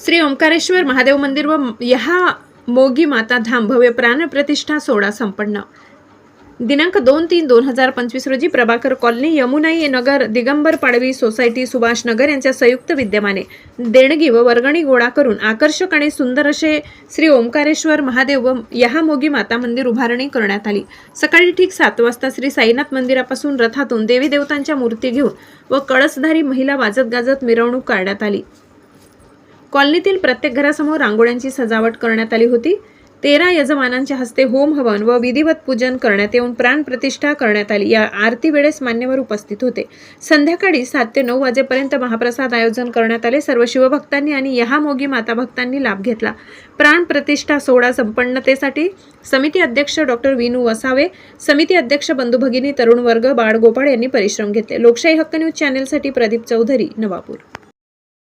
श्री ओंकारेश्वर महादेव मंदिर व यहा मोगी माता धाम भव्य प्राणप्रतिष्ठा सोहळा संपन्न. दिनांक दोन तीन दोन हजार पंचवीस रोजी प्रभाकर कॉलनी यमुनाई नगर दिगंबर पाडवी सोसायटी सुभाष नगर यांच्या संयुक्त विद्यमाने देणगी व वर्गणी गोळा करून आकर्षक आणि सुंदर असे श्री ओंकारेश्वर महादेव व यहामोगी माता मंदिर उभारणी करण्यात आली. सकाळी ठीक सात वाजता श्री साईनाथ मंदिरापासून रथातून देवी देवतांच्या मूर्ती घेऊन व कळसधारी महिला वाजत गाजत मिरवणूक काढण्यात आली. कॉलनीतील प्रत्येक घरासमोर रांगोळ्यांची सजावट करण्यात आली होती. तेरा यजमानांच्या हस्ते होम हवन व विधिवत पूजन करण्यात येऊन प्राणप्रतिष्ठा करण्यात आली. या आरती वेळेस मान्यवर उपस्थित होते. संध्याकाळी सात ते नऊ वाजेपर्यंत महाप्रसाद आयोजन करण्यात आले. सर्व शिवभक्तांनी आणि यहामोगी माता भक्तांनी लाभ घेतला. प्राणप्रतिष्ठा सोहळा संपन्नतेसाठी समिती अध्यक्ष डॉक्टर विनू वसावे समिती अध्यक्ष बंधू भगिनी तरुण वर्ग बाळ गोपाळ यांनी परिश्रम घेतले. लोकशाही हक्क न्यूज चॅनेलसाठी प्रदीप चौधरी नवापूर.